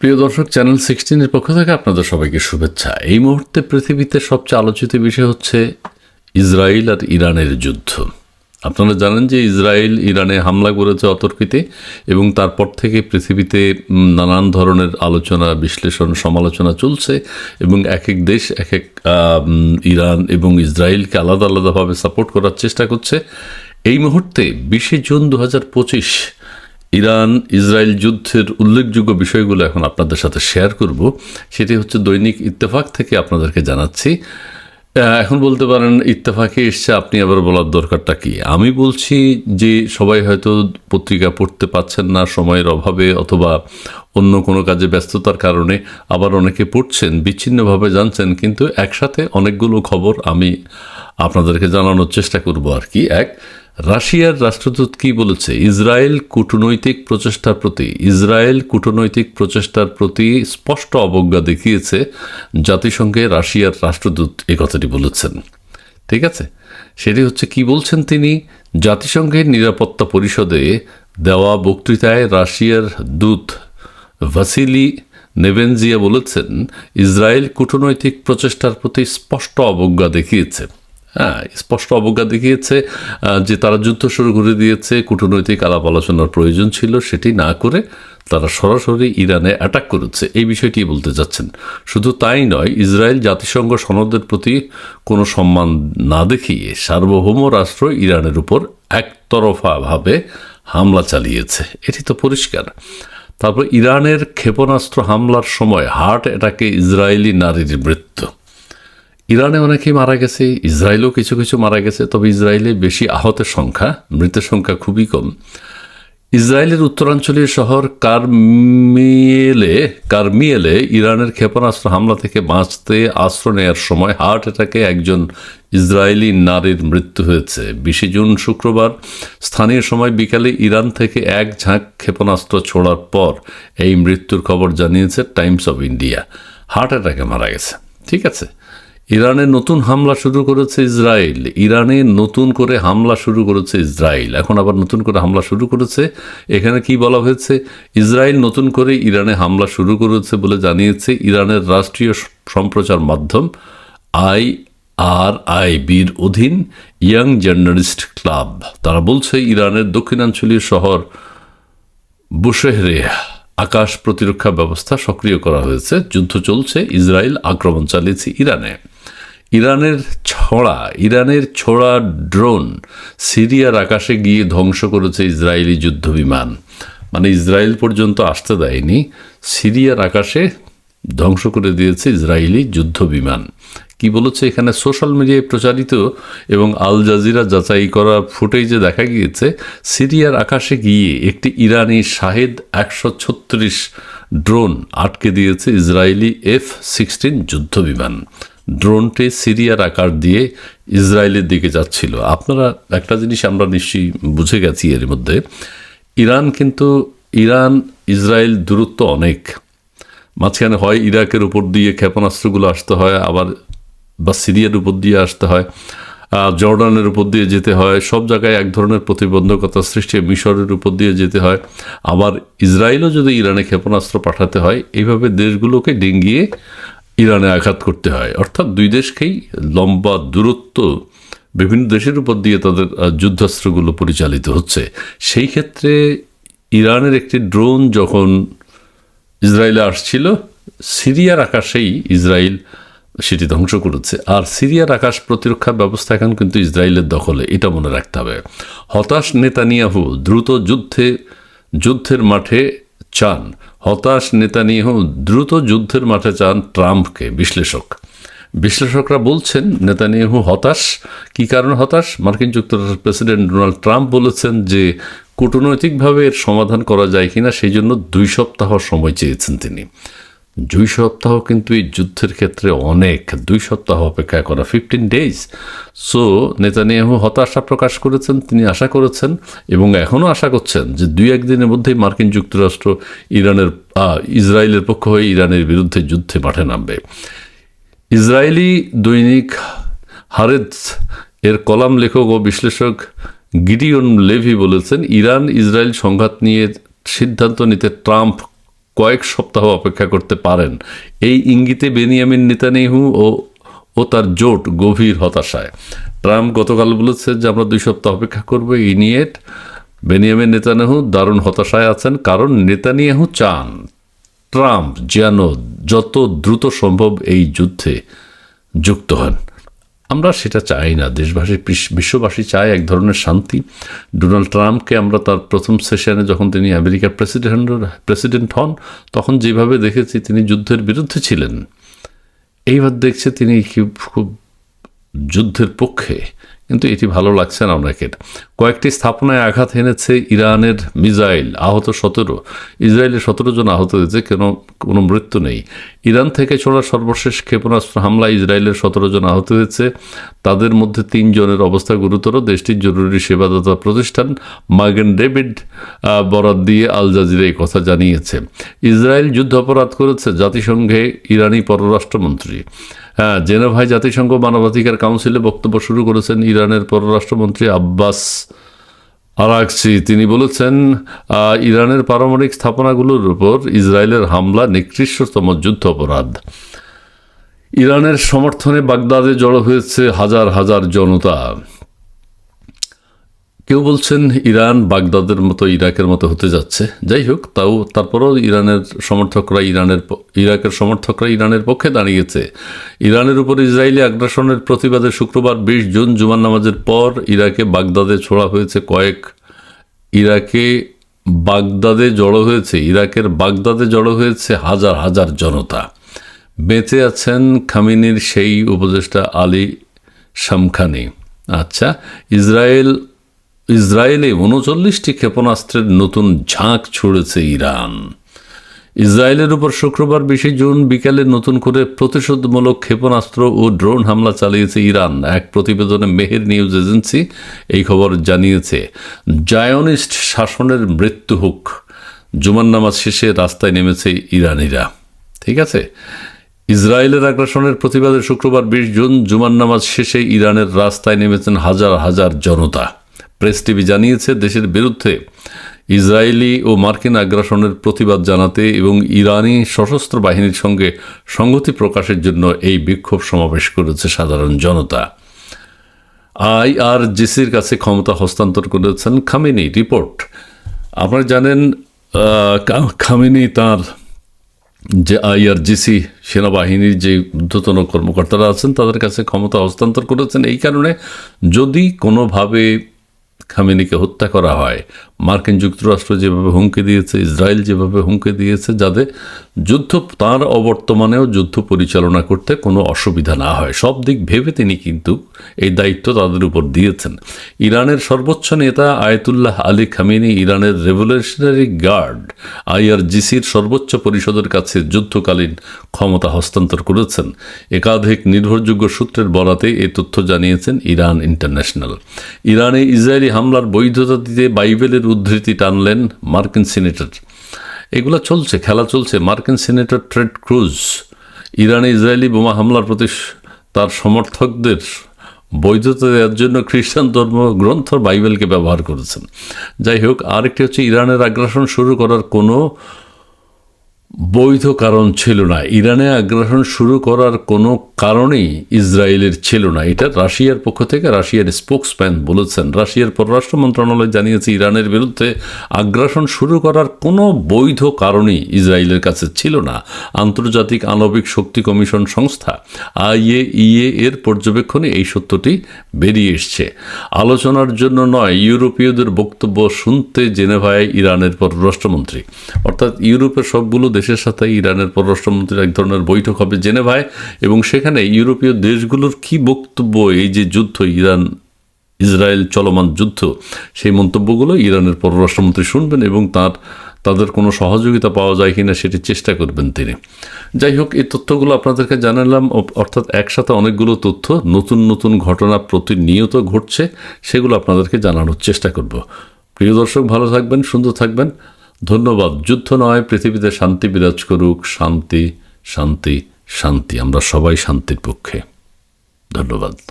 প্রিয় দর্শক চ্যানেল সিক্সটিনের পক্ষ থেকে আপনাদের সবাইকে শুভেচ্ছা। এই মুহূর্তে পৃথিবীতে সবচেয়ে আলোচিত বিষয় হচ্ছে ইসরায়েল আর ইরানের যুদ্ধ। আপনারা জানেন যে ইসরায়েল ইরানে হামলা করেছে অতর্কিতে এবং তারপর থেকে পৃথিবীতে নানান ধরনের আলোচনা, বিশ্লেষণ, সমালোচনা চলছে এবং এক এক দেশ, এক এক ইরান এবং ইসরায়েলকে আলাদা আলাদাভাবে সাপোর্ট করার চেষ্টা করছে। এই মুহূর্তে বিশে জুন দু হাজার পঁচিশ ইরান, ইসরায়েল যুদ্ধের উল্লেখযোগ্য বিষয়গুলো এখন আপনাদের সাথে শেয়ার করব। সেটি হচ্ছে দৈনিক ইত্তেফাক থেকে আপনাদেরকে জানাচ্ছি। এখন বলতে পারেন, ইত্তেফাকে এসছে, আপনি আবার বলার দরকারটা কি? আমি বলছি যে সবাই হয়তো পত্রিকা পড়তে পাচ্ছেন না, সময়ের অভাবে অথবা অন্য কোনো কাজে ব্যস্ততার কারণে আবার অনেকে পড়ছেন, বিচ্ছিন্নভাবে জানছেন, কিন্তু একসাথে অনেকগুলো খবর আমি আপনাদেরকে জানানোর চেষ্টা করব আর কি। এক রাশিয়ার রাষ্ট্রদূত কি বলেছে? ইসরায়েল কূটনৈতিক প্রচেষ্টার প্রতি, ইসরায়েল কূটনৈতিক প্রচেষ্টার প্রতি স্পষ্ট অবজ্ঞা দেখিয়েছে জাতিসংঘে রাশিয়ার রাষ্ট্রদূত এ কথাটি বলেছেন। ঠিক আছে? সেটি হচ্ছে কি বলছেন তিনি? জাতিসংঘের নিরাপত্তা পরিষদে দেওয়া বক্তৃতায় রাশিয়ার দূত ভাসিলি নেভেনজিয়া বলেছেন, ইসরায়েল কূটনৈতিক প্রচেষ্টার প্রতি স্পষ্ট অবজ্ঞা দেখিয়েছে। হ্যাঁ স্পষ্ট অবজ্ঞা দেখিয়েছে যে তারা যুদ্ধ শুরু করে দিয়েছে, কূটনৈতিক আলাপ আলোচনার প্রয়োজন ছিল, সেটি না করে তারা সরাসরি ইরানে অ্যাটাক করেছে। এই বিষয়টি বলতে যাচ্ছেন শুধু তাই নয়, ইসরায়েল জাতিসংঘ সনদের প্রতি কোনো সম্মান না দেখিয়ে সার্বভৌম রাষ্ট্র ইরানের উপর একতরফাভাবে হামলা চালিয়েছে। এটি তো পরিষ্কার। তারপর ইরানের ক্ষেপণাস্ত্র হামলার সময় হার্ট অ্যাটাকে ইসরায়েলি নারীর মৃত্যু। ইরানে অনেকেই মারা গেছে, ইসরায়েলেও কিছু কিছু মারা গেছে, তবে ইসরায়েলে বেশি আহতের সংখ্যা, মৃতের সংখ্যা খুবই কম। ইসরায়েলের উত্তরাঞ্চলীয় শহর কারমিয়েলে কারমিয়েলে ইরানের ক্ষেপণাস্ত্র হামলা থেকে বাঁচতে আশ্রয় নেওয়ার সময় হার্ট অ্যাটাকে একজন ইসরায়েলি নারীর মৃত্যু হয়েছে। বিশে জুন শুক্রবার, স্থানীয় সময় বিকালে ইরান থেকে এক ঝাঁক ক্ষেপণাস্ত্র ছোড়ার পর এই মৃত্যুর খবর জানিয়েছে টাইমস অফ ইন্ডিয়া। হার্ট অ্যাটাকে মারা গেছে। ঠিক আছে? ইরানে নতুন হামলা শুরু করেছে ইসরায়েল। ইরানে নতুন করে হামলা শুরু করেছে ইসরায়েল। এখন আবার নতুন করে হামলা শুরু করেছে। এখানে কি বলা হয়েছে? ইসরায়েল নতুন করে ইরানে হামলা শুরু করেছে বলে জানিয়েছে ইরানের রাষ্ট্রীয় সম্প্রচার মাধ্যম আই আর আই বির অধীন ইয়াং জার্নালিস্ট ক্লাব। তারা বলছে, ইরানের দক্ষিণাঞ্চলীয় শহর বুশেহরে আকাশ প্রতিরক্ষা ব্যবস্থা সক্রিয় করা হয়েছে। যুদ্ধ চলছে। ইসরায়েল আক্রমণ চালিয়েছে ইরানে। ইরানের ছড়া, ইরানের ছোড়া ড্রোন সিরিয়ার আকাশে গিয়ে ধ্বংস করেছে ইসরায়েলি যুদ্ধ বিমান মানে ইসরায়েল পর্যন্ত আসতে দেয়নি, সিরিয়ার আকাশে ধ্বংস করে দিয়েছে ইসরায়েলি যুদ্ধ বিমান কি বলেছে এখানে? সোশ্যাল মিডিয়ায় প্রচারিত এবং আল জাজিরা যাচাই করা ফুটেজে দেখা গিয়েছে, সিরিয়ার আকাশে গিয়ে একটি ইরানি শাহেদ একশো ছত্রিশ ড্রোন আটকে দিয়েছে ইসরায়েলি এফ সিক্সটিন যুদ্ধ বিমান ড্রোনটি সিরিয়ার আকার দিয়ে ইসরায়েলের দিকে যাচ্ছিল। আপনারা একটা জিনিস আমরা নিশ্চয়ই বুঝে গেছি এর মধ্যে। ইরান কিন্তু, ইরান, ইসরায়েল দূরত্ব অনেক। মাঝখানে হয় ইরাকের উপর দিয়ে ক্ষেপণাস্ত্রগুলো আসতে হয়, আবার বা সিরিয়ার উপর দিয়ে আসতে হয় জর্ডানের উপর দিয়ে যেতে হয়, সব জায়গায় এক ধরনের প্রতিবন্ধকতা সৃষ্টি, মিশরের উপর দিয়ে যেতে হয়। আবার ইসরায়েলও যদি ইরানে ক্ষেপণাস্ত্র পাঠাতে হয়, এইভাবে দেশগুলোকে ডিঙ্গিয়ে ইরানে আঘাত করতে হয়। অর্থাৎ দুই দেশকেই লম্বা দূরত্ব বিভিন্ন দেশের উপর দিয়ে তাদের যুদ্ধাস্ত্রগুলো পরিচালিত হচ্ছে। সেই ক্ষেত্রে ইরানের একটি ড্রোন যখন ইসরায়েলে আসছিল, সিরিয়ার আকাশেই ইসরায়েল সেটি ধ্বংস করেছে। আর সিরিয়ার আকাশ প্রতিরক্ষা ব্যবস্থা এখন কিন্তু ইসরায়েলের দখলে, এটা মনে রাখতে হবে। হতাশ নেতানিয়াহু দ্রুত যুদ্ধে, যুদ্ধের মাঠে চান। হতাশ নেতানিয়াহু দ্রুত যুদ্ধের মাঠে চান ট্রাম্পকে বিশ্লেষক। বিশ্লেষকরা বলছেন, নেতানিয়াহু হতাশ। কি কারণে হতাশ? মার্কিন যুক্তরাষ্ট্রের প্রেসিডেন্ট ডোনাল্ড ট্রাম্প বলেছেন যে, কূটনৈতিকভাবে এর সমাধান করা যায় কিনা, সেই জন্য দুই সপ্তাহ সময় চেয়েছেন তিনি। দুই সপ্তাহ কিন্তু এই যুদ্ধের ক্ষেত্রে অনেক, দুই সপ্তাহ অপেক্ষা করা ফিফটিন ডেজ সো নেতানিয়াহু হতাশা প্রকাশ করেছেন, তিনি আশা করেছেন এবং এখনও আশা করছেন যে দুই একদিনের মধ্যেই মার্কিন যুক্তরাষ্ট্র ইরানের ইসরায়েলের পক্ষ হয়ে ইরানের বিরুদ্ধে যুদ্ধে মাঠে নামবে। ইসরায়েলি দৈনিক হারেদ এর কলাম লেখক ও বিশ্লেষক গিডিয়ন লেভি বলেছেন ইরান ইসরায়েল সংঘাত নিয়ে সিদ্ধান্ত নিতে ট্রাম্প কয়েক সপ্তাহ অপেক্ষা করতে পারেন। এই ইঙ্গিতে বেনিয়ামিন নেতানিয়াহু ও ও তার জোট গভীর হতাশায়। ট্রাম্প গতকাল বলেছে যে, আমরা দুই সপ্তাহ অপেক্ষা করব, এই নিয়ে বেনিয়ামিন নেতানিয়াহু দারুণ হতাশায় আছেন, কারণ নেতানিয়াহু চান ট্রাম্প যেন যত দ্রুত সম্ভব এই যুদ্ধে যুক্ত হন। আমরা সেটা চাই না। দেশবাসী, বিশ- বিশ্ববাসী চায় এক ধরনের শান্তি। ডোনাল্ড ট্রাম্পকে আমরা তার প্রথম সেশনে যখন তিনি আমেরিকার প্রেসিডেন্ট প্রেসিডেন্ট হন, তখন যেভাবে দেখেছি তিনি যুদ্ধের বিরুদ্ধে ছিলেন। এইবার দেখছে তিনি খুব যুদ্ধের পক্ষে। কিন্তু এটি ভালো লাগছে না অনেকের কয়েকটি স্থাপনায় আঘাত এনেছে ইরানের মিসাইল আহত সতেরো। ইসরায়েলের সতেরো জন আহত হয়েছে, কেন কোনো মৃত্যু নেই। ইরান থেকে ছোড়া সর্বশেষ ক্ষেপণাস্ত্র হামলা ইসরায়েলের সতেরো জন আহত হয়েছে। তাদের মধ্যে তিনজনের অবস্থা গুরুতর। দেশটির জরুরি সেবাদাতা প্রতিষ্ঠান মাগেন ডেভিড বরাত দিয়ে আল জাজিরা এই কথা জানিয়েছে। ইসরায়েল যুদ্ধাপরাধ করেছে জাতিসংঘে ইরানি পররাষ্ট্রমন্ত্রী। হ্যাঁ জেনেভাই জাতিসংঘ মানবাধিকার কাউন্সিলে বক্তব্য শুরু করেছেন ইরানের পররাষ্ট্রমন্ত্রী আব্বাস আরাকসি তিনি বলেছেন ইরানের পারমাণবিক স্থাপনাগুলোর উপর ইসরায়েলের হামলা নিকৃষ্টতম যুদ্ধ অপরাধ। ইরানের সমর্থনে বাগদাদে জড়ো হয়েছে হাজার হাজার জনতা। কেউ বলছেন ইরান বাগদাদের মতো ইরাকের মতো হতে যাচ্ছে। যাই হোক, তাও তারপরেও ইরানের সমর্থকরা ইরানের ইরাকের সমর্থকরা ইরানের পক্ষে দাঁড়িয়েছে। ইরানের উপর ইসরায়েলি আগ্রাসনের প্রতিবাদে শুক্রবার বিশ জুন জুমান নামাজের পর ইরাকে বাগদাদে ছোড়া হয়েছে কয়েক ইরাকে বাগদাদে জড়ো হয়েছে, ইরাকের বাগদাদে জড়ো হয়েছে হাজার হাজার জনতা। বেঁচে আছেন খামিনির সেই উপদেষ্টা আলী শামখানি। আচ্ছা ইসরায়েল ইসরায়েলে উনচল্লিশটি ক্ষেপণাস্ত্রের নতুন ঝাঁক ছুড়েছে ইরান। ইসরায়েলের উপর শুক্রবার বিশে জুন বিকালে নতুন করে প্রতিশোধমূলক ক্ষেপণাস্ত্র ও ড্রোন হামলা চালিয়েছে ইরান। এক প্রতিবেদনে মেহের নিউজ এজেন্সি এই খবর জানিয়েছে, জায়নিস্ট শাসনের মৃত্যু হোক জুমান নামাজ শেষে রাস্তায় নেমেছে ইরানিরা। ঠিক আছে? ইসরায়েলের আগ্রাসনের প্রতিবাদে শুক্রবার বিশ জুন জুমান নামাজ শেষে ইরানের রাস্তায় নেমেছেন হাজার হাজার জনতা। প্রেস টিভি জানিয়েছে, দেশের বিরুদ্ধে ইসরায়েলি ও মার্কিন আগ্রাসনের প্রতিবাদ জানাতে এবং ইরানি সশস্ত্র বাহিনীর সঙ্গে সংহতি প্রকাশের জন্য এই বিক্ষোভ সমাবেশ করেছে সাধারণ জনতা। আইআরজিসির কাছে ক্ষমতা হস্তান্তর করেছেন খামেনি, রিপোর্ট। আপনারা জানেন খামেনি তার যে আইআরজিসি সেনাবাহিনীর যে ঊর্ধ্বতন কর্মকর্তারা আছেন, তাদের কাছে ক্ষমতা হস্তান্তর করেছেন। এই কারণে যদি কোনোভাবে খামেনিকে হত্যা করা হয়। মার্কিন যুক্তরাষ্ট্র যেভাবে হুমকি দিয়েছে ইসরায়েল যেভাবে হুমকি দিয়েছে যাতে যুদ্ধ তাঁর অবর্তমানেও যুদ্ধ পরিচালনা করতে কোনো অসুবিধা না হয়। সব দিক ভেবে তিনি কিন্তু এই দায়িত্ব তাদের উপর দিয়েছেন। ইরানের সর্বোচ্চ নেতা আয়তুল্লাহ আলী খামিনি ইরানের রেভলিউশনারি গার্ড আইআরজিসির সর্বোচ্চ পরিষদের কাছে যুদ্ধকালীন ক্ষমতা হস্তান্তর করেছেন। একাধিক নির্ভরযোগ্য সূত্রের বরাতে এই তথ্য জানিয়েছেন ইরান ইন্টারন্যাশনাল। ইরানে ইসরায়েলি হামলার বৈধতা দিতে বাইবেলের উদ্ধৃতি টানলেন মার্কিন সিনেটর। এগুলো চলছে, খেলা চলছে। মার্কিন সিনেটর ট্রেড ক্রুজ ইরানে ইসরায়েলি বোমা হামলার প্রতি তার সমর্থকদের বৈধতা দেওয়ার জন্য খ্রিস্টান ধর্ম গ্রন্থ বাইবেলকে ব্যবহার করেছেন। যাই হোক, আরেকটি হচ্ছে ইরানের আগ্রাসন শুরু করার কোনো বৈধ কারণ ছিল না। ইরানে আগ্রাসন শুরু করার কোনো কারণেই ইসরায়েলের ছিল না। এটা রাশিয়ার পক্ষ থেকে রাশিয়ার স্পোক্সম্যান বলেছেন। রাশিয়ার পররাষ্ট্র মন্ত্রণালয় জানিয়েছে, ইরানের বিরুদ্ধে আগ্রাসন শুরু করার কোনো বৈধ কারণই ইসরায়েলের কাছে ছিল না। আন্তর্জাতিক আণবিক শক্তি কমিশন সংস্থা আইএ ইএ এর পর্যবেক্ষণে এই সত্যটি বেরিয়ে এসছে। আলোচনার জন্য নয়, ইউরোপীয়দের বক্তব্য শুনতে জেনেভায় ইরানের পররাষ্ট্রমন্ত্রী। অর্থাৎ ইউরোপের সবগুলো দেশের সাথে ইরানের পররাষ্ট্রমন্ত্রীর এক ধরনের বৈঠক হবে জেনেভায়, এবং সেখানে ইউরোপীয় দেশগুলোর কি বক্তব্য? এই যে যুদ্ধ, ইরান, ইসরায়েল চলমান যুদ্ধ, সেই মন্তব্যগুলো ইরানের পররাষ্ট্রমন্ত্রী শুনবেন এবং তার, তাদের কোনো সহযোগিতা পাওয়া যায় কিনা সেটি চেষ্টা করবেন তিনি। যাই হোক, এই তথ্যগুলো আপনাদেরকে জানালাম। অর্থাৎ একসাথে অনেকগুলো তথ্য, নতুন নতুন ঘটনা প্রতিনিয়ত ঘটছে, সেগুলো আপনাদেরকে জানানোর চেষ্টা করব। প্রিয় দর্শক, ভালো থাকবেন, সুন্দর থাকবেন। ধন্যবাদ। যুদ্ধ নয়, পৃথিবীতে শান্তি বিরাজ করুক, শান্তি শান্তি শান্তি। আমরা সবাই শান্তির পক্ষে। ধন্যবাদ।